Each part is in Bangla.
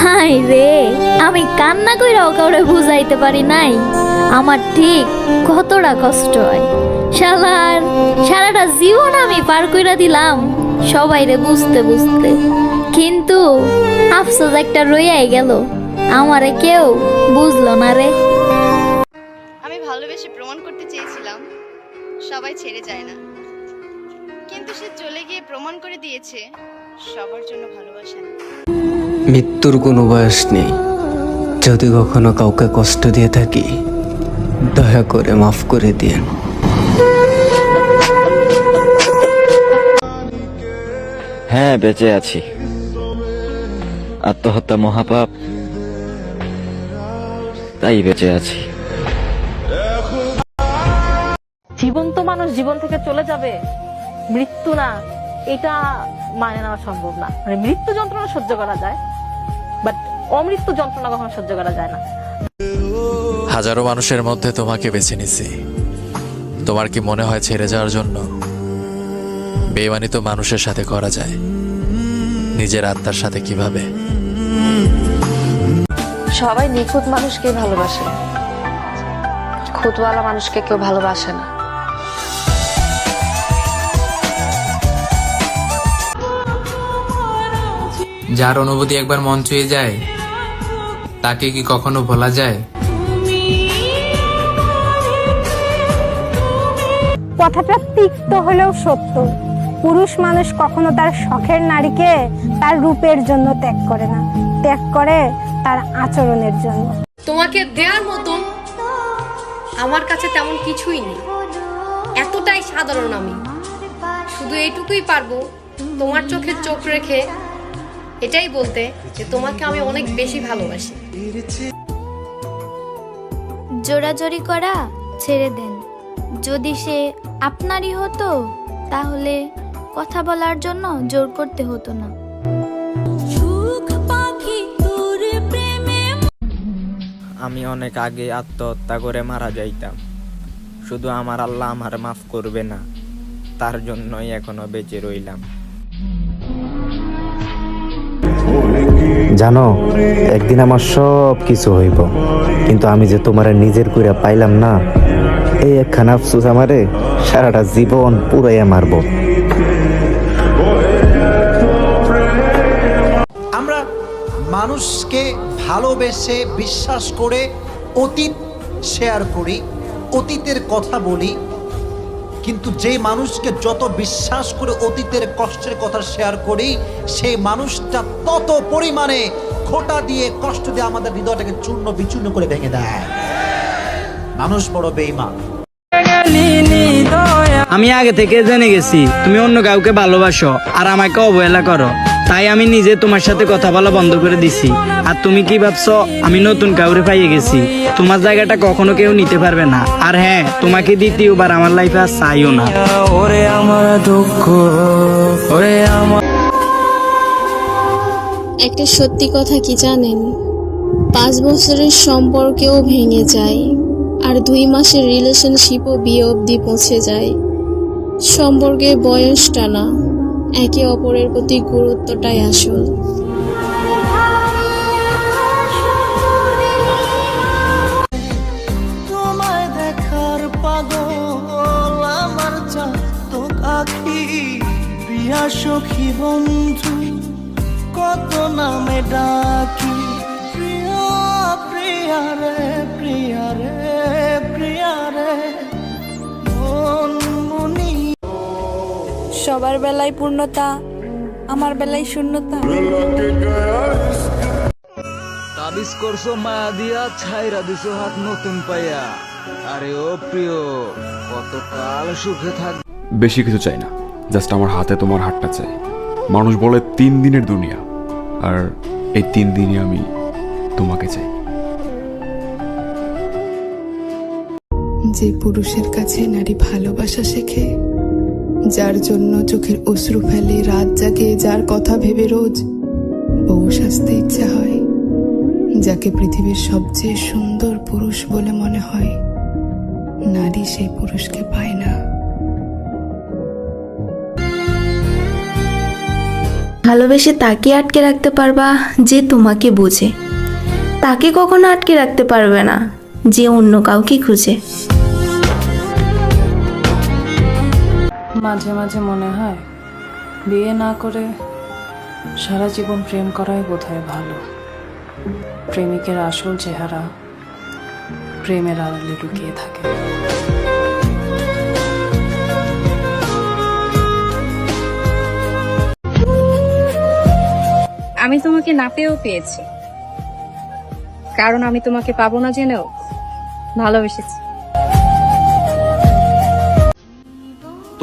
হাই রে, আমি কান্না কইরাও কাউরে বুঝাইতে পারি নাই। আমার ঠিক কতটা কষ্ট হয়। শালার, সারাটা জীবন আমি পার কইরা দিলাম সবাইরে বুঝতে বুঝতে। কিন্তু আফসোস একটা রইয়াই গেল, আমারে কেউ বুঝলো না রে। আমি ভালোবেসে প্রমাণ করতে চেয়েছিলাম, সবাই ছেড়ে যায় না। কিন্তু সে চলে গিয়ে প্রমাণ করে দিয়েছে সবার জন্য ভালোবাসা। মৃত্যুর কোনো বয়স নেই। যদি কখনো কাউকে কষ্ট দিয়ে থাকি দয়া করে মাফ করে দিন হ্যাঁ বেঁচে আছি। আত্মহত্যা মহাপাপ তাই বেঁচে আছি। জীবন্ত মানুষ জীবন থেকে চলে যাবে। মৃত্যু না এটা মানে নেওয়া সম্ভব না। মানে মৃত্যু যন্ত্রণা সহ্য করা যায় বাট অমৃত্যু যন্ত্রণা কখনো সহ্য করা যায় না। হাজারো মানুষের মধ্যে তোমাকে বেছে নিছি। তোমার কি মনে হয় ছেড়ে যাওয়ার জন্য? বেমানি তো মানুষের সাথে করা যায়। নিজের আত্মার সাথে কীভাবে? সবাই নিখুঁত মানুষকে ভালোবাসে। খুঁতওয়ালা মানুষকে কেউ ভালোবাসে না। যার অনুভূতি একবার মন ছুঁয়ে যায় তাকে কি কখনো ভোলা যায়? কথাটা তিক্ত হলেও সত্য। পুরুষ মানুষ কখনো তার শখের নারীকে তার রূপের জন্য ত্যাগ করে না। ত্যাগ করে তার আচরণের জন্য। তোমাকে দেওয়ার মতন আমার কাছে তেমন কিছুই নেই। এতটাই সাধারণ আমি। শুধু এইটুকুই পারব তোমার চোখে চোখ রেখে এটাই বলতে যে তোমাকে আমি অনেক বেশি ভালোবাসি। জোরাজোরি করা ছেড়ে দেন। যদি সে আপনারই হতো তাহলে কথা বলার জন্য জোর করতে হতো না। আমি অনেক আগে আত্মহত্যা করে মারা যাইতাম। শুধু আমার আল্লাহ আমার মাফ করবে না তার জন্যই এখনও বেঁচে রইলাম। জানো, একদিন আমার সব কিছু হইব। কিন্তু আমি যে তোমার নিজের কইরা পাইলাম না, এই একখানা আফসোস আমারে সারাটা জীবন পুরাইয়া মারব। আমরা মানুষকে ভালোবেসে বিশ্বাস করে অতীত শেয়ার করি, অতীতের কথা বলি কিন্তু যে মানুষকে যত বিশ্বাস করে অতীতের কষ্টের কথা শেয়ার করি, সেই মানুষটা তত পরিমাণে খোটা দিয়ে, কষ্ট দিয়ে আমাদের হৃদয়টাকে চূর্ণ বিচূর্ণ করে ভেঙে দেয়। মানুষ বড় বেইমান আমি আগে থেকে জেনে গেছি, তুমি অন্য কাউকে ভালোবাসো আর আমাকে অবহেলা করো। তাই আমি নিজে তোমার সাথে কথা বলা বন্ধ করে দিছি। আর তুমি কি ভাবছ? আমি নতুন কাউরে পাইয়ে গেছি। তোমার জায়গাটা কখনো কেউ নিতে পারবে না। আর হ্যাঁ তোমাকে দ্বিতীয়বার আমার লাইফে আর চাইও না। ওরে আমার দুঃখ ওরে আমার একটা সত্যি কথা কি জানেন? পাঁচ বছরের সম্পর্কেও ভেঙে যায় আর দুই মাসের রিলেশনশিপও বিয়ে অবধি পৌঁছে যায়। সম্পর্কের বয়সটা না। একে অপরের প্রতি গুরুত্বটাই আসল। সখী বন্ধু, কত নামে ডাকি, প্রিয়া প্রিয়া রে প্রিয়া রে। সবার বেলায় পূর্ণতা আমার বেলায় শূন্যতা। তাবিজ করছ মায়া দিয়া ছাইরা দিছো হাত নতুন পাইয়া। আরে ও প্রিয় কতকাল সুখে থাক বেশি কিছু চাই না জাস্ট আমার হাতে তোমার হাতটা চাই। মানুষ বলে তিন দিনের দুনিয়া আর এই তিন দিনই আমি তোমাকে চাই। যে পুরুষের কাছে নারী ভালোবাসা শেখে যার জন্য চোখের অশ্রু ফেলে রাত জাগে, যার কথা ভেবে রোজ বউ সাজতে ইচ্ছা হয়, যাকে পৃথিবীর সবচেয়ে সুন্দর পুরুষ বলে মনে হয়। নারী সেই পুরুষকে পায় না। ভালোবেসে তাকে আটকে রাখতে পারবা যে তোমাকে বোঝে। তাকে কখনো আটকে রাখতে পারবে না, যে অন্য কাউকে খুঁজে। মাঝে মাঝে মনে হয়, বিয়ে না করে সারা জীবন প্রেম করাই বোধহয় ভালো। প্রেমিকের আসল চেহারা প্রেমের আড়ালে লুকিয়ে থাকে। আমি তোমাকে না পেয়েও পেয়েছি। কারণ আমি তোমাকে পাবো না জেনেও ভালোবেসেছি।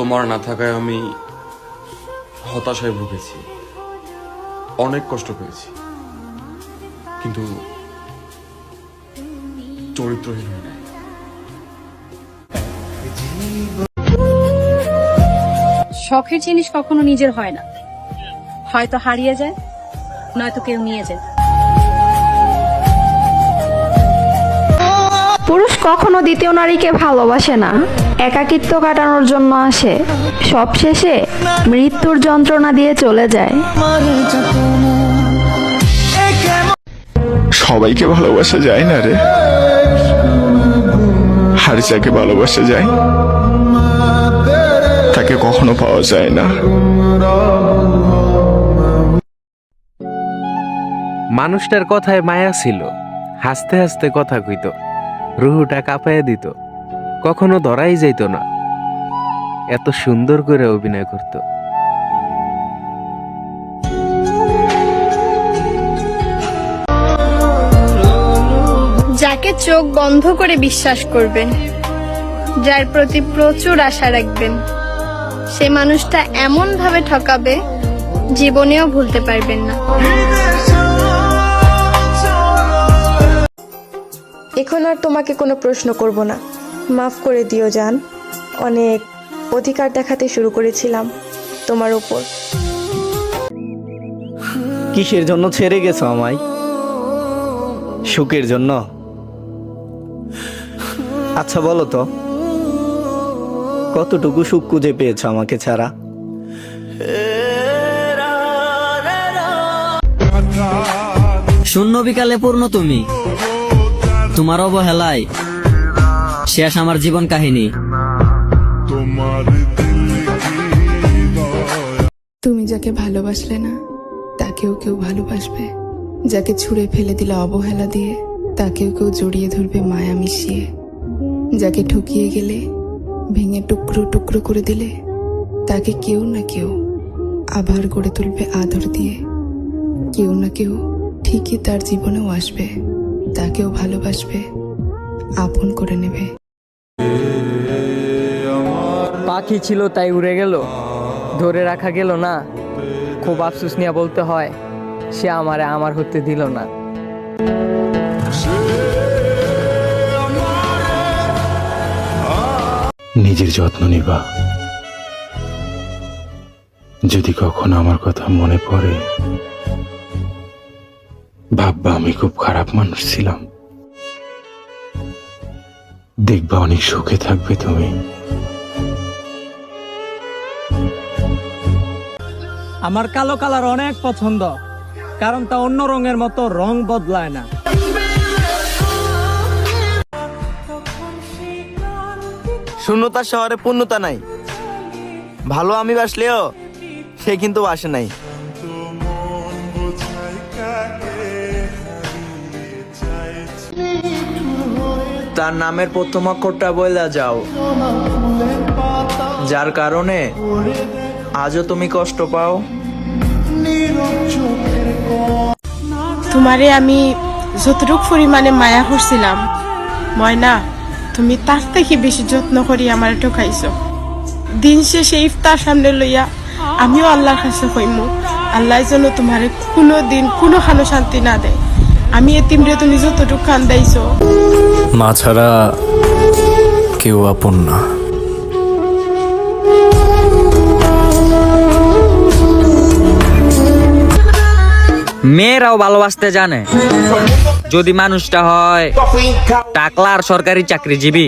তোমার না থাকায় আমি হতাশায় ভুগেছি। অনেক কষ্ট পেয়েছি। কিন্তু চরিত্রহীন হয়ে নাই। শখের জিনিস কখনো নিজের হয় না। হয়তো হারিয়ে যায় নয়তো কেউ নিয়ে যায়। পুরুষ কখনো দ্বিতীয় নারীকে ভালোবাসে না। একাকিত্ব কাটানোর জন্য আসে। সব শেষে মৃত্যুর যন্ত্রণা দিয়ে চলে যায়। সবাইকে ভালোবাসা যায় না রে? হারিসাকে ভালোবাসা যায়? তাকে কখনো পাওয়া যায় না। মানুষটার কথায় মায়া ছিল। হাসতে হাসতে কথা কইত। রুহুটা কাঁপাইয়া দিত। কখনো ধরাই যাইত না। এত সুন্দর করে অভিনয় করত। যাকে চোখ বন্ধ করে বিশ্বাস করবেন যার প্রতি প্রচুর আশা রাখবেন সে মানুষটা এমন ভাবে ঠকাবে জীবনেও ভুলতে পারবেন না। এখন আর তোমাকে কোনো প্রশ্ন করব না। মাফ করে দিও জান। অনেক অধিকার দেখাতে শুরু করেছিলাম তোমার উপর। কিসের জন্য ছেড়ে গেছো আমায়? সুখের জন্য? আচ্ছা বলো তো কতটুকু সুখ খুঁজে পেয়েছ আমাকে ছাড়া? শূন্য বিকালে পূর্ণ তুমি। তোমার অবহেলায় শেষ আমার জীবন কাহিনী। তুমি যাকে ভালোবাসলে না, তাকেও কেউ ভালোবাসবে। যাকে ছুঁড়ে ফেলে দিলে অবহেলা দিয়ে, তাকেও কেউ জড়িয়ে ধরবে মায়া মিশিয়ে। যাকে ঠকিয়ে গেলে, ভেঙে টুকরো টুকরো করে দিলে, তাকে কেউ না কেউ আবার গড়ে তুলবে আদর দিয়ে। কেউ না কেউ ঠিকই তার জীবনেও আসবে, তাকেও ভালোবাসবে, আপন করে নেবে। পাখি ছিল, তাই উড়ে গেল। ধরে রাখা গেল না, খুব আফসোস নিয়ে বলতে হয়, সে আমারে আমার হতে দিল না। নিজের যত্ন নিবা। যদি কখনো আমার কথা মনে পড়ে, ভাববা আমি খুব খারাপ মানুষ ছিলাম। দেখবা অনেক সুখে থাকবে তুমি। আমার কালো কালার অনেক পছন্দ, কারণ তা অন্য রঙের মতো রং বদলায় না। শূন্যতা শহরে পূর্ণতা নাই। ভালো আমি বাসলেও সে কিন্তু বাসে নাই। তার নামের প্রথম অক্ষরটা বইলা যাও, যার কারণে আজও তুমি কষ্ট পাও। তোমারে আমি যতটুক পরিমাণে মায়া করছিলাম ময়না তুমি তার থেকে বেশি যত্ন করি আমার ঠকাইছো। দিন শেষে ইফতার সামনে লইয়া আমিও আল্লাহর কাছে কইমু আল্লাহ যেন তোমার কোনো দিন কোনো খানো শান্তি না দেয়। আমি এতিমরে তুমি যতটুক কান্দাইছো। মা ছাড়া কেউ আপন না। মেয়েরাও ভালোবাসতে জানে। যদি মানুষটা হয় টাকলার সরকারি চাকরিজীবী।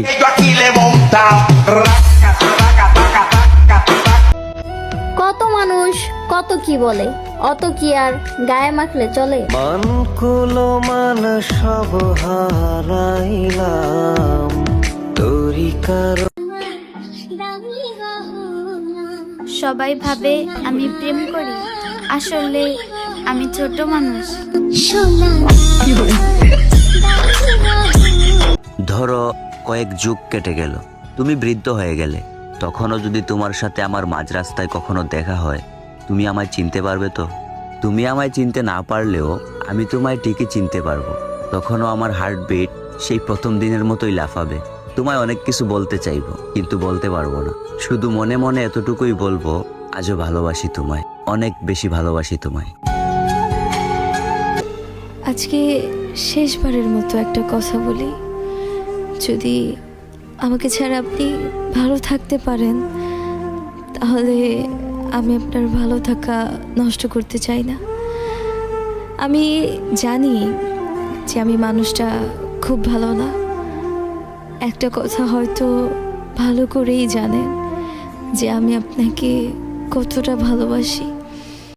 কত মানুষ কত কি বলে অত কি আর গায়ে মাখলে চলে? মানকুলো মান সব হারাইলাম তোরি কারণ। সবাই ভাবে আমি প্রেম করি। আসলে আমি ছোট মানুষ। ধরো কয়েক যুগ কেটে গেল। তুমি বৃদ্ধ হয়ে গেলে। তখনও যদি তোমার সাথে আমার মাঝ রাস্তায় কখনো দেখা হয়, তুমি আমায় চিনতে পারবে তো? তুমি আমায় চিনতে না পারলেও আমি তোমায় ঠিকই চিনতে পারব। তখনও আমার হার্টবিট সেই প্রথম দিনের মতোই লাফাবে। তোমায় অনেক কিছু বলতে চাইব, কিন্তু বলতে পারব না। শুধু মনে মনে এতটুকুই বলব, আজও ভালোবাসি তোমায়, অনেক বেশি ভালোবাসি তোমায়। আজকে শেষবারের মতো একটা কথা বলি। যদি আমাকে ছাড়া আপনি ভালো থাকতে পারেন, তাহলে আমি আপনার ভালো থাকা নষ্ট করতে চাই না। আমি জানি যে আমি মানুষটা খুব ভালো না। একটা কথা হয়তো ভালো করেই জানেন যে আমি আপনাকে কতটা ভালোবাসি।